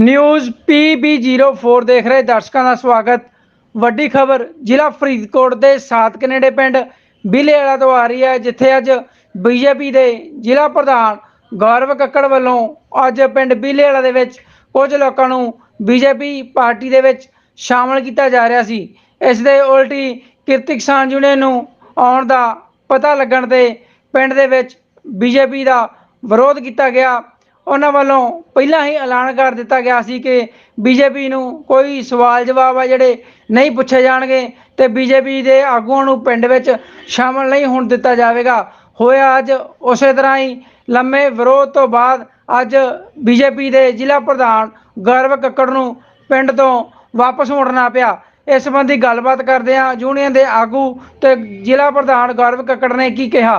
News PB04 ਦੇਖ ਰਹੇ ਦਰਸ਼ਕਾਂ ਦਾ ਸਵਾਗਤ। ਵੱਡੀ ਖਬਰ, ਜ਼ਿਲ੍ਹਾ ਫਰੀਦਕੋਟ ਦੇ ਸਾਤ ਨੇੜੇ ਪਿੰਡ ਬਿਲੇ ਤੋਂ ਆ ਰਹੀ ਹੈ, ਜਿੱਥੇ ਅੱਜ ਬੀਜੇਪੀ ਦੇ ਜ਼ਿਲ੍ਹਾ ਪ੍ਰਧਾਨ ਗੌਰਵ ਕੱਕੜ ਵੱਲੋਂ ਅੱਜ ਪਿੰਡ ਬਿਲੇ ਦੇ ਵਿੱਚ ਕੁਝ ਲੋਕਾਂ ਨੂੰ ਬੀਜੇਪੀ ਪਾਰਟੀ ਦੇ ਵਿੱਚ ਸ਼ਾਮਲ ਕੀਤਾ ਜਾ ਰਿਹਾ ਸੀ। ਇਸ ਦੇ ਉਲਟੀ ਕਿਰਤਿਕ ਕਿਸਾਨ ਯੂਨੀਅਨ ਨੂੰ ਆਉਣ ਦਾ ਪਤਾ ਲੱਗਣ ਤੇ ਪਿੰਡ ਦੇ ਵਿੱਚ ਬੀਜੇਪੀ ਦਾ ਵਿਰੋਧ ਕੀਤਾ ਗਿਆ। ਉਹਨਾਂ ਵੱਲੋਂ ਪਹਿਲਾਂ ਹੀ ਐਲਾਨ ਕਰ ਦਿੱਤਾ ਗਿਆ ਸੀ ਕਿ ਬੀਜੇਪੀ ਨੂੰ ਕੋਈ ਸਵਾਲ ਜਵਾਬ ਆ ਜਿਹੜੇ ਨਹੀਂ ਪੁੱਛੇ ਜਾਣਗੇ ਤੇ ਬੀਜੇਪੀ ਦੇ ਆਗੂਆਂ ਨੂੰ ਪਿੰਡ ਵਿੱਚ ਸ਼ਾਮਲ ਨਹੀਂ ਹੋਣ ਦਿੱਤਾ ਜਾਵੇਗਾ। ਹੋਇਆ ਅੱਜ ਉਸੇ ਤਰ੍ਹਾਂ ਹੀ ਲੰਮੇ ਵਿਰੋਧ ਤੋਂ ਬਾਅਦ ਅੱਜ ਬੀਜੇਪੀ ਦੇ ਜ਼ਿਲ੍ਹਾ ਪ੍ਰਧਾਨ ਗੌਰਵ ਕੱਕੜ ਨੂੰ ਪਿੰਡ ਤੋਂ ਵਾਪਸ ਮੁੜਨਾ ਪਿਆ। ਇਸ ਸੰਬੰਧੀ ਗੱਲਬਾਤ ਕਰਦੇ ਹਾਂ ਯੂਨੀਅਨ ਦੇ ਆਗੂ ਤੇ ਜ਼ਿਲ੍ਹਾ ਪ੍ਰਧਾਨ ਗੌਰਵ ਕੱਕੜ ਨੇ ਕੀ ਕਿਹਾ।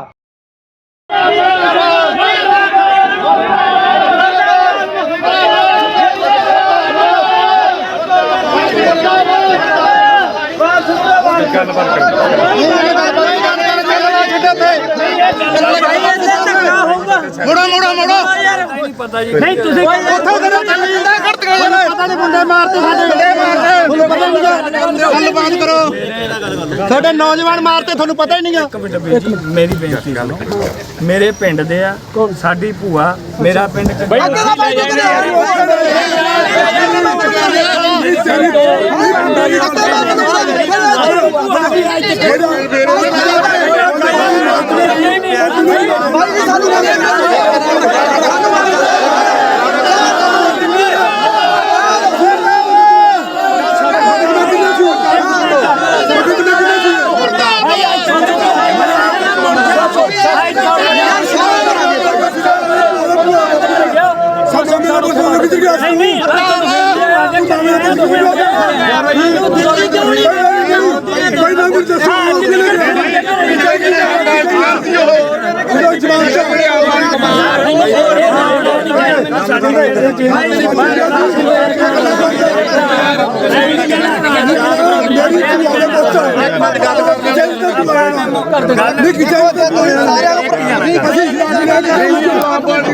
ਮੋੜੋ ਮੋੜੋ ਮੋੜੋ ਨਹੀਂ। ਤੁਸੀਂ ਉੱਥੋਂ ਤੇਰੇ ਚੱਲ? ਜਾਂਦਾ ਪਤਾ ਨਹੀਂ ਮੁੰਡੇ ਮਾਰਤੇ ਸਾਡੇ ਤੁਹਾਨੂੰ ਪਤਾ ਨਹੀਂ ਗੱਲ ਬਾਤ ਕਰੋ। ਸਾਡੇ ਨੌਜਵਾਨ ਮਾਰਤੇ ਤੁਹਾਨੂੰ ਪਤਾ ਹੀ ਨਹੀਂਗਾ ਮੇਰੀ ਬੇਨਤੀ ਸੁਣੋ। ਮੇਰੇ ਪਿੰਡ ਦੇ ਆ ਸਾਡੀ ਭੂਆ ਮੇਰਾ ਪਿੰਡ ਨਹੀਂ ਕੋਈ ਨਾ ਕੋਈ ਦੱਸੋ ਉਹ ਕਿਹਨੇ ਉਹਦਾ ਜਵਾਬ ਚੱਪੜਿਆ ਆਵਾਜ਼ ਕਮਾਲ ਨਹੀਂ। ਕਿਚਾਇਆ ਤਾਂ ਸਾਰਿਆਂ ਨੂੰ ਅਸੀਂ ਜਵਾਬ ਬੋਲ ਕੇ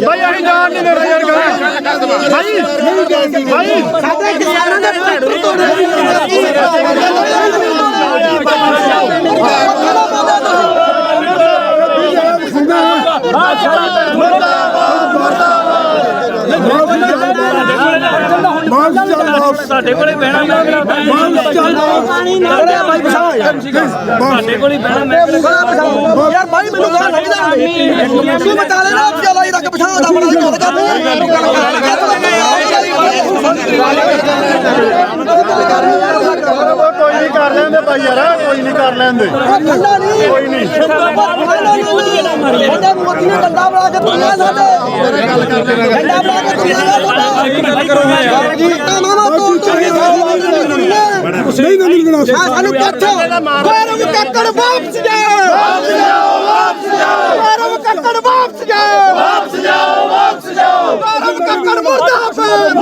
ਭਾਈ ਅਸੀਂ ਜਾਣ ਨਹੀਂ ਦੇਣਾ ਯਾਰ ਭਾਈ ਭਾਈ ਸਾਡੇ ਕਿਸਾਨਾਂ ਦੇ ਢੱਡ ਤੋੜੇ ਸਾਡੇ ਕੋਲੇ ਬਹਿਣਾ ਸਾਡੇ ਕੋਲੇ ਬਹਿਣਾ ਮੈਂ ਯਾਰ ਭਾਈ ਮੈਨੂੰ ਗਾਲ ਲੱਗਦਾ ਤੂੰ ਬਤਾ ਲੈ ਨਾ ਚਲਾ ਇਹ ਤੱਕ ਪਛਾਣ ਦਾ ਬੜਾ ਗੱਲ ਕੋਈ ਨਹੀਂ ਕਰ ਲੈਂਦੇ ਭਾਈ ਯਾਰ ਕੋਈ ਨਹੀਂ ਕਰ ਲੈਂਦੇ ਕੋਈ ਨਹੀਂ ਉਹਦਾ ਮੋਦੀ ਨੇ ਡੰਡਾ ਬਣਾ ਕੇ ਤੁਲਿਆ ਸਾਡੇ ਡੰਡਾ ਬਣਾ ਕੇ ਸਾਡਾ ਤਾਂ ਮਾਮਾ ਤੂੰ ਤੂੰ ਨਹੀਂ ਮਿਲਣਾ ਸਾਨੂੰ ਕੱਠੋ ਗੌਰਵ ਕੱਕੜ ਵਾਪਸ ਜਾ ਵਾਪਸ ਜਾਓ ਵਾਪਸ ਜਾਓ। ਗੌਰਵ ਕੱਕੜ ਵਾਪਸ ਜਾ ਵਾਪਸ ਜਾਓ ਵਾਪਸ ਜਾਓ। ਗੌਰਵ ਕੱਕੜ ਮੁਰਦਾਬਾਦ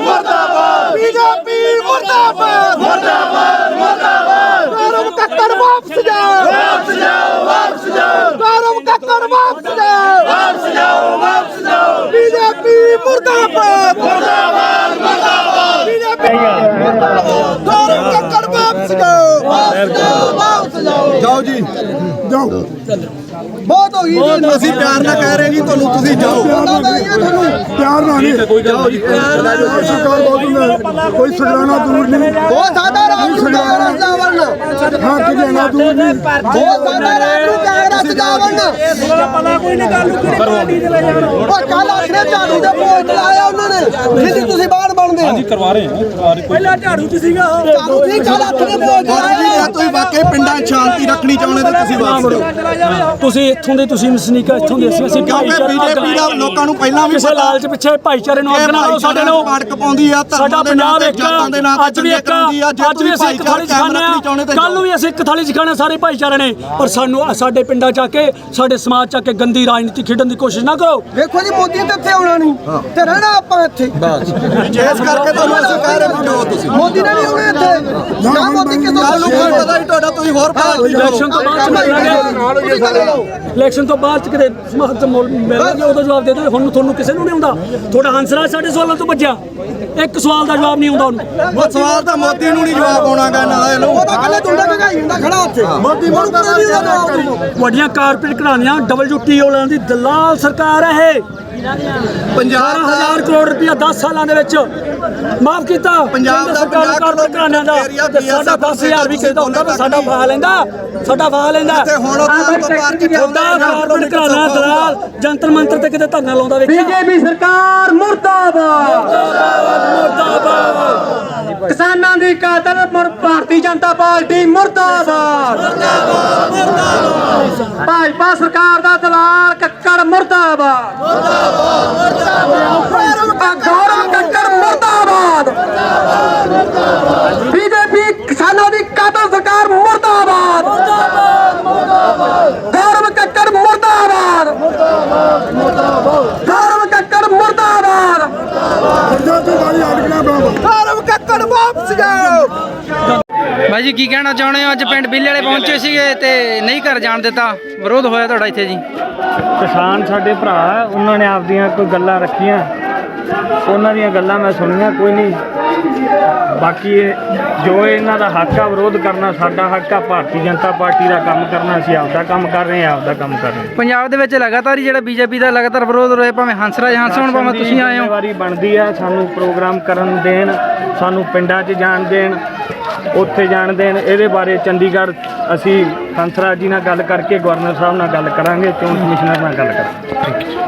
ਮੁਰਦਾਬਾਦ ਬੀਜੇਪੀ ਮੁਰਦਾਬਾਦ ਮੁਰਦਾਬਾਦ ਮੁਰਦਾਬਾਦ ਗੌਰਵ ਕੱਕੜ ਵਾਪਸ ਜਾ ਵਾਪਸ ਜਾਓ ਵਾਪਸ ਜਾਓ ਗੌਰਵ ਕੱਕੜ ਵਾਪਸ ਜਾ ਵਾਪਸ ਜਾਓ ਵਾਪਸ ਜਾਓ ਬੀਜੇਪੀ ਮੁਰਦਾਬਾਦ ਮੁਰਦਾਬਾਦ ਮੁਰਦਾਬਾਦ ਬੀਜੇਪੀ ਗੌਰਵ ਕੱਕੜ ਵਾਪਸ ਜਾਓ ਵਾਪਸ ਜਾਓ ਜੀ। ਜਾਓ। ਬਹੁਤ ਹੋ ਗਈ ਜੀ ਅਸੀਂ ਪਿਆਰ ਨਾਲ ਕਹਿ ਰਹੇ ਜੀ ਤੁਹਾਨੂੰ ਤੁਸੀਂ ਜਾਓ। ਪਿਆਰ ਨਾਲ ਨਹੀਂ ਕੋਈ ਜਾਓ ਜੀ ਸਰਕਾਰ ਬਹੁਤ ਕੋਈ ਸਗਰਾਨਾ ਦੂਰ ਨਹੀਂ। ਬਹੁਤ ਸਾਦਾ ਰਾਮ ਨੂੰ ਵਰਨ ਹਾਂ ਕਿ ਜਾਣਾ ਦੂਰ ਨਹੀਂ। ਬਹੁਤ ਸਾਦਾ ਰਾਮ ਨੂੰ ਕਹਿ ਰਸਤਾ ਵਰਨ ਪਤਾ ਕੋਈ ਨਹੀਂ ਗੱਲ ਕਿਹੜੀ ਪਾਰਟੀ ਦੇ ਲੈ ਜਾਣਾ ਉਹ ਕੱਲ ਆਖਰੇ ਝਾੜੂ ਦੇ ਪੋਸਟ ਲਾਇਆ ਉਹਨਾਂ ਨੇ। ਜਿਹਦੀ ਤੁਸੀਂ ਬਾਹਰ ਬਣ ਚਾਹੁੰਦੇ ਹੋ। ਹਾਂਜੀ ਕਰਵਾ ਰਹੇ ਹਾਂ। ਕਰਵਾ ਰਹੇ ਕੋਈ ਝਾੜੂ ਠੀਕ ਚੱਲ ਹੱਥ ਦੇ ਦਿਓ ਜੀ ਤੁਸੀਂ ਵਾਕਈ ਪਿੰਡਾਂ 'ਚ ਸ਼ਾਂਤੀ ਰੱਖਣੀ ਚਾਹੁੰਦੇ ਤੇ ਤੁਸੀਂ ਵਾਪਸ ਦਿਓ ਤੁਸੀਂ ਇੱਥੋਂ ਦੇ ਤੁਸੀਂ ਵਸਨੀਕਾ ਇੱਥੋਂ ਦੇ ਅਸੀਂ ਅਸੀਂ ਕਿਉਂਕਿ ਬੀਜੇਪੀ ਦਾ ਲੋਕਾਂ ਨੂੰ ਪਹਿਲਾਂ ਵੀ ਕਿਸੇ ਪਤਾ ਲਾਲਚ ਪਿੱਛੇ ਭਾਈਚਾਰੇ ਨੂੰ ਅੱਗ ਨਾ ਲਾਓ ਸਾਡੇ ਨੂੰ ਪੜਕ ਪਾਉਂਦੀ ਆ ਸਾਡਾ ਧਰਮਾਂ ਦੇ ਨਾਂ ਪੰਜਾਬ ਤੇ ਇੱਕ ਜਾਤਾਂ ਦੇ ਨਾਂ ਤੇ ਅੱਜ ਵੀ ਇੱਕ ਕਰਾਉਂਦੀ ਆ ਜੇ ਅੱਜ ਵੀ ਅਸੀਂ ਇੱਕ ਥਾਲੀ 'ਚ ਖਾਂਦੇ ਆ। ਕੱਲ ਨੂੰ ਵੀ ਅਸੀਂ ਇੱਕ ਥਾਲੀ 'ਚ ਖਾਣਾ ਸਾਰੇ ਭਾਈਚਾਰੇ ਨੇ। ਪਰ ਸਾਨੂੰ ਸਾਡੇ ਪਿੰਡਾਂ 'ਚ ਆ ਕੇ ਸਾਡੇ ਸਮਾਜ 'ਚ ਆ ਕੇ ਗੰਦੀ ਰਾਜਨੀਤੀ ਖੇਡਣ ਦੀ ਕੋਸ਼ਿਸ਼ ਨਾ ਕਰੋ। ਵੇਖੋ ਜੀ ਮੋਦੀ ਤੇ ਇੱਥੇ ਆਉਣਾ ਨਹੀਂ ਤੇ ਰਹਿਣਾ ਆਪਾਂ ਇੱਥੇ। ਇਸ ਕਰਕੇ ਤੁਹਾਨੂੰ ਅਸੀਂ ਕਹਿ ਰਹੇ ਹਾਂ ਤੁਸੀਂ। ਮੋਦੀ ਨੇ ਨਹੀਂ ਆਉਣਾ ਇੱਥੇ। ਨਾ ਮੋਦੀ ਕਿਦੋਂ ਤੁਹਾਨੂੰ ਕੋਈ ਪਤਾ ਨਹੀਂ ਤੁਹਾਡਾ ਤੁਸੀਂ ਹੋਰ ਪਾਰਟੀ ਇਲੈਕਸ਼ਨ ਤੋਂ ਬਾਅਦ ਚ ਇਲੈਕਸ਼ਨ ਤੋਂ ਬਾਅਦ ਚ ਕਿਤੇ ਸਮਾਜ ਤੋਂ ਮੁੱਲ ਮਿਲਾਂਗੇ ਉਹਦਾ ਜਵਾਬ ਦੇ ਦਿਓ। ਹੁਣ ਤੁਹਾਨੂੰ ਕਿਸੇ ਨੂੰ ਨਹੀਂ ਆਉਂਦਾ। ਤੁਹਾਡਾ ਹੰਸਰਾਜ ਸਾਡੇ ਸਵਾਲਾਂ ਤੋਂ ਭੱਜਿਆ ਇੱਕ ਸਵਾਲ ਦਾ ਜਵਾਬ ਨਹੀਂ ਆਉਂਦਾ ਉਹਨੂੰ। ਉਹ ਸਵਾਲ ਤਾਂ ਮੋਦੀ ਨੂੰ ਨਹੀਂ ਜਵਾਬ ਆਉਣਾਗਾ ਇਹਨਾਂ ਦਾ ਇਹਨੂੰ। ਉਹਦਾ ਕੱਲੇ ਦੁੰਡਾ ਭਗਾਈ ਹੁੰਦਾ ਖੜਾ ਉੱਥੇ। ਮੋਦੀ ਮੋਦੀ ਦਾ ਜਵਾਬ ਦਿਓ ਵੱਡੀਆਂ ਕਾਰਪੋਰੇਟ ਘਰਾਣੀਆਂ WTO ਵਾਲਿਆਂ ਦੀ ਦਲਾਲ ਸਰਕਾਰ ਹੈ ਇਹ। ਪੰਜਾਬ ਦਾ 18000 ਕਰੋੜ ਰੁਪਇਆ 10 ਸਾਲਾਂ ਦੇ ਵਿੱਚ ਮਾਫ ਕੀਤਾ। ਪੰਜਾਬ ਦਾ ਸਰਕਾਰ ਨੂੰ 50 ਕਾਰਪੋਰੇਟ ਘਰਾਣਿਆਂ ਦਾ। ਤੇ ਸਾਡਾ 10000 ਵੀ ਕਹਿੰਦਾ ਹੁੰਦਾ ਵੀ ਸਾਡਾ ਫਾਹ ਲੈਂਦਾ। ਸਾਡਾ ਫਾਹ ਲੈਂਦਾ। ਤੇ ਹੁਣ ਉਹ ਤਾਂ ਪਾਰਟੀ ਉਹਦਾ ਕਾਰਪੋਰੇਟ ਘਰਾਣਾ ਦਲਾਲ ਜੰਤਰ ਮੰਤਰ ਤੇ ਕਿਤੇ ਧਰਨਾ ਲਾਉਂਦਾ ਵੇਖਿਆ? ਬੀਜੇਪੀ ਸਰਕਾਰ ਮੁਰਦਾਬਾਦ। ਮੁਰਦਾਬਾਦ ਕਿਸਾਨਾਂ ਦੀ ਕਾਤਲ ਭਾਰਤੀ ਜਨਤਾ ਪਾਰਟੀ ਮੁਰਦਾਬਾਦ। ਭਾਜਪਾ ਸਰਕਾਰ ਦਾ ਦਲਾਲ ਕੱਕੜ ਮੁਰਦਾਬਾਦ। ਮੁਰਦਾਬਾਦ ਗੌਰਵ ਕੱਕੜ ਮੁਰਦਾਬਾਦ ਬੀਜੇਪੀ ਕਿਸਾਨਾਂ ਦੀ ਕਾਤਲ ਸਰਕਾਰ ਮੁਰਦਾਬਾਦ ਗੌਰਵ ਕੱਕੜ ਮੁਰਦਾਬਾਦ ਗੌਰਵ ਕੱਕੜ ਮੁਰਦਾਬਾਦ ਪੰਜਾਬ ਤੋਂ ਗਾੜੀ ਅੜਕਣਾ ਬਾਬਾ ਗੌਰਵ ਕੱਕੜ ਵਾਪਸ ਜਾਓ ਬਾਈ ਜੀ ਕੀ ਕਹਿਣਾ ਚਾਹੁੰਦੇ ਹੋ? ਅੱਜ ਪਿੰਡ ਬਿੱਲੇ ਵਾਲੇ ਪਹੁੰਚੇ ਸੀਗੇ ਤੇ ਨਹੀਂ ਘਰ ਜਾਣ ਦਿੱਤਾ। ਵਿਰੋਧ ਹੋਇਆ ਤੁਹਾਡਾ ਇੱਥੇ ਜੀ। ਕਿਸਾਨ ਸਾਡੇ ਭਰਾ ਉਹਨਾਂ ਨੇ ਆਪਦੀਆਂ ਕੋਈ ਗੱਲਾਂ ਰੱਖੀਆਂ। ਉਹਨਾਂ ਦੀਆਂ ਗੱਲਾਂ ਮੈਂ ਸੁਣੀਆਂ ਕੋਈ ਨਹੀਂ। ਬਾਕੀ ਇਹ- ਜੋ ਇਹਨਾਂ ਦਾ ਹੱਕ ਆ ਵਿਰੋਧ ਕਰਨਾ ਸਾਡਾ ਹੱਕ ਆ ਭਾਰਤੀ ਜਨਤਾ ਪਾਰਟੀ ਦਾ ਕੰਮ ਕਰਨਾ ਅਸੀਂ ਆਪਦਾ ਕੰਮ ਕਰ ਰਹੇ ਹਾਂ ਆਪਦਾ ਕੰਮ ਕਰ ਰਹੇ ਪੰਜਾਬ ਦੇ ਵਿੱਚ ਲਗਾਤਾਰ ਹੀ ਜਿਹੜਾ ਬੀਜੇਪੀ ਦਾ ਲਗਾਤਾਰ ਵਿਰੋਧ ਰਿਹਾ ਭਾਵੇਂ ਹੰਸਰਾਜ ਹੰਸ ਹੋਣ ਭਾਵੇਂ ਤੁਸੀਂ ਆਏ ਹੋ। ਜ਼ਿੰਮੇਵਾਰੀ ਬਣਦੀ ਹੈ ਸਾਨੂੰ ਪ੍ਰੋਗਰਾਮ ਕਰਨ ਦੇਣ ਸਾਨੂੰ ਪਿੰਡਾਂ 'ਚ ਜਾਣ ਦੇਣ ਉੱਥੇ ਜਾਣ ਦੇਣ ਇਹਦੇ ਬਾਰੇ ਚੰਡੀਗੜ੍ਹ ਅਸੀਂ ਹੰਸਰਾਜ ਜੀ ਨਾਲ ਗੱਲ ਕਰਕੇ ਗਵਰਨਰ ਸਾਹਿਬ ਨਾਲ ਗੱਲ ਕਰਾਂਗੇ ਚੋਣ ਕਮਿਸ਼ਨਰ ਨਾਲ ਗੱਲ ਕਰਾਂਗੇ।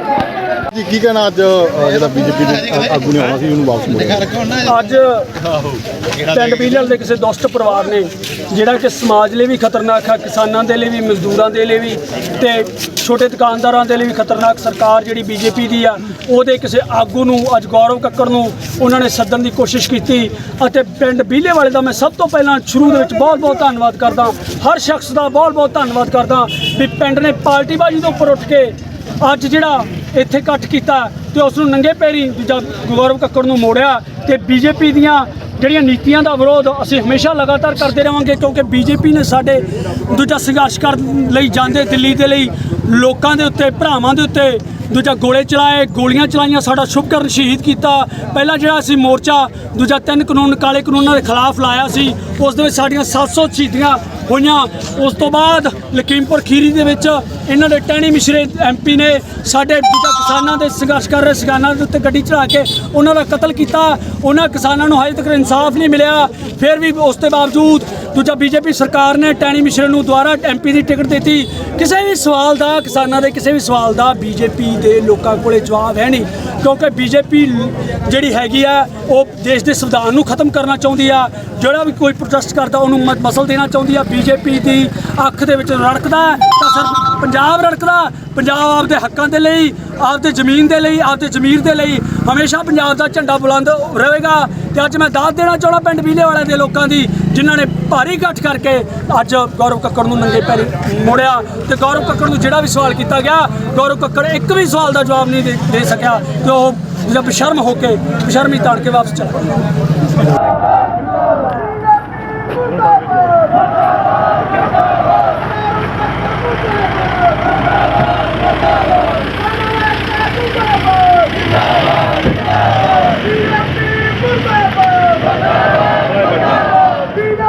ਜੀ ਕੀ ਕਹਿਣਾ ਅੱਜ ਅ, ਜਿਹੜਾ ਬੀਜੇਪੀ ਦੇ ਆਗੂ ਨੇ ਆਉਣਾ ਸੀ ਉਹਨੂੰ ਵਾਪਸ ਮੋੜਿਆ। ਅੱਜ ਪਿੰਡ ਬੀਲਲ ਦੇ ਕਿਸੇ ਦੁਸ਼ਟ ਪਰਿਵਾਰ ਨੇ ਜਿਹੜਾ ਕਿ ਸਮਾਜ ਲਈ ਵੀ ਖਤਰਨਾਕ ਹੈ ਕਿਸਾਨਾਂ ਦੇ ਲਈ ਵੀ ਮਜ਼ਦੂਰਾਂ ਦੇ ਲਈ ਵੀ ਤੇ ਛੋਟੇ ਦੁਕਾਨਦਾਰਾਂ ਦੇ ਲਈ ਵੀ ਖਤਰਨਾਕ ਸਰਕਾਰ ਜਿਹੜੀ ਬੀਜੇਪੀ ਦੀ ਆ ਉਹਦੇ ਕਿਸੇ ਆਗੂ ਨੂੰ ਅੱਜ ਗੌਰਵ ਕੱਕੜ ਨੂੰ ਉਹਨਾਂ ਨੇ ਸੱਦਣ ਦੀ ਕੋਸ਼ਿਸ਼ ਕੀਤੀ। ਅਤੇ ਪਿੰਡ ਬੀਲੇ ਵਾਲੇ ਦਾ ਮੈਂ ਸਭ ਤੋਂ ਪਹਿਲਾਂ ਸ਼ੁਰੂ ਦੇ ਵਿੱਚ ਬਹੁਤ ਬਹੁਤ ਧੰਨਵਾਦ ਕਰਦਾ ਹਰ ਸ਼ਖਸ ਦਾ ਬਹੁਤ ਬਹੁਤ ਧੰਨਵਾਦ ਕਰਦਾ ਵੀ ਪਿੰਡ ਨੇ ਪਾਰਟੀਬਾਜ਼ੀ ਤੋਂ ਉੱਪਰ ਉੱਠ ਕੇ ਅੱਜ ਜਿਹੜਾ ਇੱਥੇ ਇਕੱਠ ਕੀਤਾ ਤੇ ਉਸ ਨੂੰ ਨੰਗੇ ਪੈਰੀ ਦੂਜਾ ਗੌਰਵ ਕੱਕੜ ਨੂੰ ਮੋੜਿਆ ਤੇ ਬੀਜੇਪੀ ਦੀਆਂ ਜਿਹੜੀਆਂ ਨੀਤੀਆਂ ਦਾ ਵਿਰੋਧ ਅਸੀਂ ਹਮੇਸ਼ਾ ਲਗਾਤਾਰ ਕਰਦੇ ਰਵਾਂਗੇ ਕਿਉਂਕਿ ਬੀਜੇਪੀ ਨੇ ਸਾਡੇ ਦੂਜਾ ਸੰਘਰਸ਼ ਕਰਨ ਲਈ ਜਾਂਦੇ ਦਿੱਲੀ ਦੇ ਲਈ ਲੋਕਾਂ ਦੇ ਉੱਤੇ, ਭਰਾਵਾਂ ਦੇ ਉੱਤੇ ਦੂਜਾ ਗੋਲੇ ਚਲਾਏ, ਗੋਲੀਆਂ ਚਲਾਈਆਂ, ਸਾਡਾ ਸ਼ੁਭਕਰਨ ਸ਼ਹੀਦ ਕੀਤਾ। ਪਹਿਲਾਂ ਜਿਹੜਾ ਅਸੀਂ ਮੋਰਚਾ, ਦੂਜਾ ਤਿੰਨ ਕਾਨੂੰਨ, ਕਾਲੇ ਕਾਨੂੰਨਾਂ ਦੇ ਖਿਲਾਫ ਲਾਇਆ ਸੀ, ਉਸ ਦੇ ਵਿੱਚ ਸਾਡੀਆਂ 700 ਸ਼ਹੀਦੀਆਂ ਹੋਈਆਂ। ਉਸ ਤੋਂ ਬਾਅਦ ਲਖੀਮਪੁਰ ਖੀਰੀ ਦੇ ਵਿੱਚ ਇਹਨਾਂ ਦੇ ਟਹਿਣੀ ਮਿਸ਼ਰੇ ਐਮਪੀ ਨੇ ਸਾਡੇ ਦੂਜਾ ਕਿਸਾਨਾਂ ਦੇ ਸੰਘਰਸ਼ ਕਰ ਰਹੇ ਕਿਸਾਨਾਂ ਦੇ ਉੱਤੇ ਗੱਡੀ ਚੜਾ ਕੇ ਉਹਨਾਂ ਦਾ ਕਤਲ ਕੀਤਾ। ਉਹਨਾਂ ਕਿਸਾਨਾਂ ਨੂੰ ਹਜੇ ਤੱਕ ਇਨਸਾਫ ਨਹੀਂ ਮਿਲਿਆ। ਫਿਰ ਵੀ ਉਸ ਦੇ ਬਾਵਜੂਦ ਦੂਜਾ ਬੀਜੇਪੀ ਸਰਕਾਰ ਨੇ ਟੈਣੀ ਮਿਸ਼ਰੇ ਨੂੰ ਦੁਬਾਰਾ ਐਮਪੀ ਦੀ ਟਿਕਟ ਦਿੱਤੀ। ਕਿਸੇ ਵੀ ਸਵਾਲ ਦਾ ਕਿਸਾਨਾਂ ਦੇ, ਕਿਸੇ ਵੀ ਸਵਾਲ ਦਾ ਬੀਜੇਪੀ ਦੇ ਲੋਕਾਂ ਕੋਲੇ ਜਵਾਬ ਹੈ ਨਹੀਂ। ਕਿਉਂਕਿ ਬੀਜੇਪੀ ਜਿਹੜੀ ਹੈਗੀ ਆ, ਉਹ ਦੇਸ਼ ਦੇ ਸੰਵਿਧਾਨ ਨੂੰ ਖਤਮ ਕਰਨਾ ਚਾਹੁੰਦੀ ਆ। ਜਿਹੜਾ ਵੀ ਕੋਈ ਪ੍ਰੋਟੈਸਟ ਕਰਦਾ, ਉਹਨੂੰ ਮਸਲ ਦੇਣਾ ਚਾਹੁੰਦੀ ਆ। ਬੀਜੇਪੀ ਦੀ ਅੱਖ ਦੇ ਵਿੱਚ ਰੜਕਦਾ, ਤਾਂ ਸਰ ਪੰਜਾਬ ਰੜਕਦਾ। ਪੰਜਾਬ ਆਪਦੇ ਹੱਕਾਂ ਦੇ ਲਈ, ਆਪਦੇ ਜ਼ਮੀਨ ਦੇ ਲਈ, ਆਪਦੇ ਜ਼ਮੀਰ ਦੇ ਲਈ ਹਮੇਸ਼ਾ ਪੰਜਾਬ ਦਾ ਝੰਡਾ ਬੁਲੰਦ ਰਹੇਗਾ। ਤੇ ਅੱਜ ਮੈਂ ਦਾਤ ਦੇਣਾ ਚਾਹੁੰਦਾ ਪਿੰਡ ਬੀਲੇ ਵਾਲੇ ਦੇ ਲੋਕਾਂ ਦੀ ਜਿਨ੍ਹਾਂ ਨੇ ਭਾਰੀ ਇਕੱਠ ਕਰਕੇ ਅੱਜ ਗੌਰਵ ਕੱਕੜ ਨੂੰ ਨੰਗੇ ਪੈਰੀ ਮੋੜਿਆ ਤੇ ਗੌਰਵ ਕੱਕੜ ਨੂੰ ਜਿਹੜਾ ਵੀ ਸਵਾਲ ਕੀਤਾ ਗਿਆ, ਗੌਰਵ ਕੱਕੜ ਇੱਕ ਵੀ ਸਵਾਲ ਦਾ ਜਵਾਬ ਨਹੀਂ ਦੇ- ਦੇ ਸਕਿਆ ਤੇ ਉਹ ਜਦ ਬਸ਼ਰਮ ਹੋ ਕੇ, ਬਸ਼ਰਮੀ ਤਾਣ ਕੇ ਵਾਪਸ ਚਲਾ ਗਿਆ।